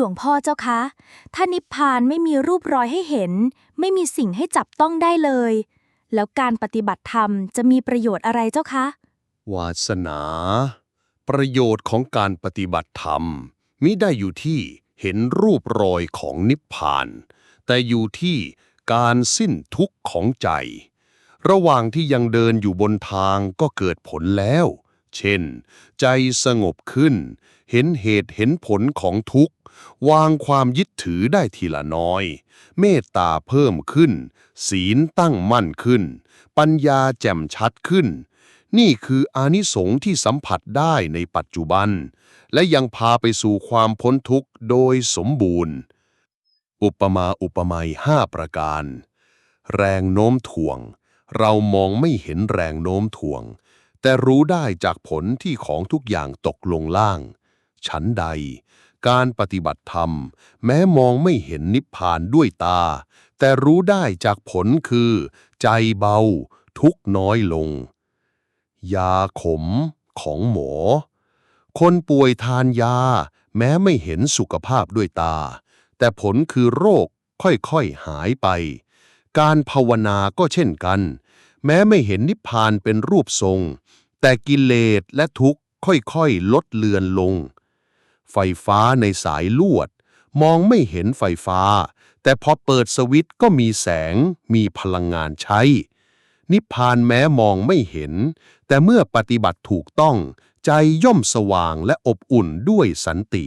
หลวงพ่อเจ้าคะ ถ้านิพพานไม่มีรูปรอยให้เห็น ไม่มีสิ่งให้จับต้องได้เลย แล้วการปฏิบัติธรรมจะมีประโยชน์อะไรเจ้าคะ วาสนา ประโยชน์ของการปฏิบัติธรรม มิได้อยู่ที่เห็นรูปรอยของนิพพาน แต่อยู่ที่การสิ้นทุกข์ของใจ ระหว่างที่ยังเดินอยู่บนทางก็เกิดผลแล้ว เช่น ใจสงบขึ้น เห็นเหตุเห็นผลของทุกข์ วางความยึดถือได้ทีละน้อย เมตตาเพิ่มขึ้น ศีลตั้งมั่นขึ้น ปัญญาแจ่มชัดขึ้น นี่คืออานิสงส์ที่สัมผัสได้ในปัจจุบัน และยังพาไปสู่ความพ้นทุกข์โดยสมบูรณ์ อุปมาอุปไมยห้าประการ แรงโน้มถ่วง เรามองไม่เห็นแรงโน้มถ่วง แต่รู้ได้จากผลที่ของทุกอย่างตกลงล่าง ฉันใด การปฏิบัติธรรม แม้มองไม่เห็นนิพพานด้วยตา แต่รู้ได้จากผลคือ ใจเบา ทุกน้อยลง ยาขมของหมอ คนป่วยทานยา แม้ไม่เห็นสุขภาพด้วยตา แต่ผลคือโรคค่อยๆหายไป การภาวนาก็เช่นกัน แม้ไม่เห็นนิพพานเป็นรูปทรง แต่กิเลสและทุกข์ค่อยๆ ลดเลือนลง ไฟฟ้าในสายลวด มองไม่เห็นไฟฟ้า แต่พอเปิดสวิตช์ก็มีแสง มีพลังงานใช้ นิพพานแม้มองไม่เห็น แต่เมื่อปฏิบัติถูกต้อง ใจย่อมสว่างและอบอุ่นด้วยสันติ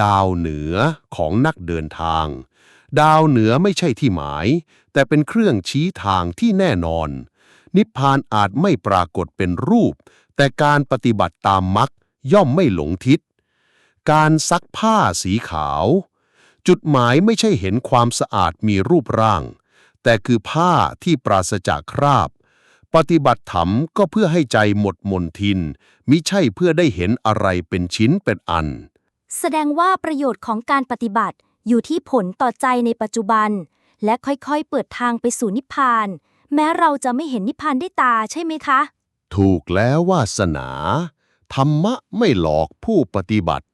ดาวเหนือของนักเดินทาง ดาวเหนือไม่ใช่ที่หมาย แต่เป็นเครื่องชี้ทางที่แน่นอน นิพพานอาจไม่ปรากฏเป็นรูป แต่การปฏิบัติตามมรรคย่อมไม่หลงทิศ การซักผ้าสีขาว จุดหมายไม่ใช่เห็นความสะอาดมีรูปร่าง แต่คือผ้าที่ปราศจากคราบ ปฏิบัติธรรมก็เพื่อให้ใจหมดมนทิน มิใช่เพื่อได้เห็นอะไรเป็นชิ้นเป็นอัน แสดงว่าประโยชน์ของการปฏิบัติ อยู่ที่ผลต่อใจในปัจจุบัน และค่อยๆ เปิดทางไปสู่นิพพาน แม้เราจะไม่เห็นนิพพานด้วยตาใช่ไหมคะ ถูกแล้ววาสนา ธรรมะไม่หลอกผู้ปฏิบัติ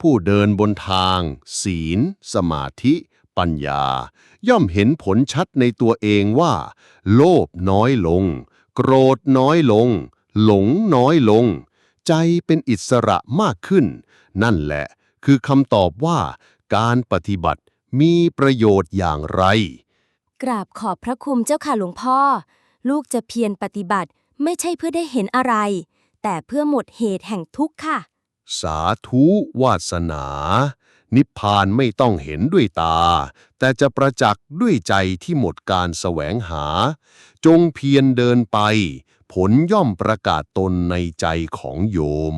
ผู้เดินบนทาง ศีล สมาธิ ปัญญา ย่อมเห็นผลชัดในตัวเองว่า โลภน้อยลง โกรธน้อยลง หลงน้อยลง ใจเป็นอิสระมากขึ้น นั่นแหละคือคำตอบว่า การปฏิบัติมีประโยชน์อย่างไร กราบขอบพระคุณเจ้าค่ะหลวงพ่อ ลูกจะเพียรปฏิบัติไม่ใช่เพื่อได้เห็นอะไร แต่เพื่อหมดเหตุแห่งทุกข์ค่ะ สาธุวาสนา นิพพานไม่ต้องเห็นด้วยตา แต่จะประจักษ์ด้วยใจที่หมดการแสวงหา จงเพียรเดินไป ผลย่อมประกาศตนในใจของโยม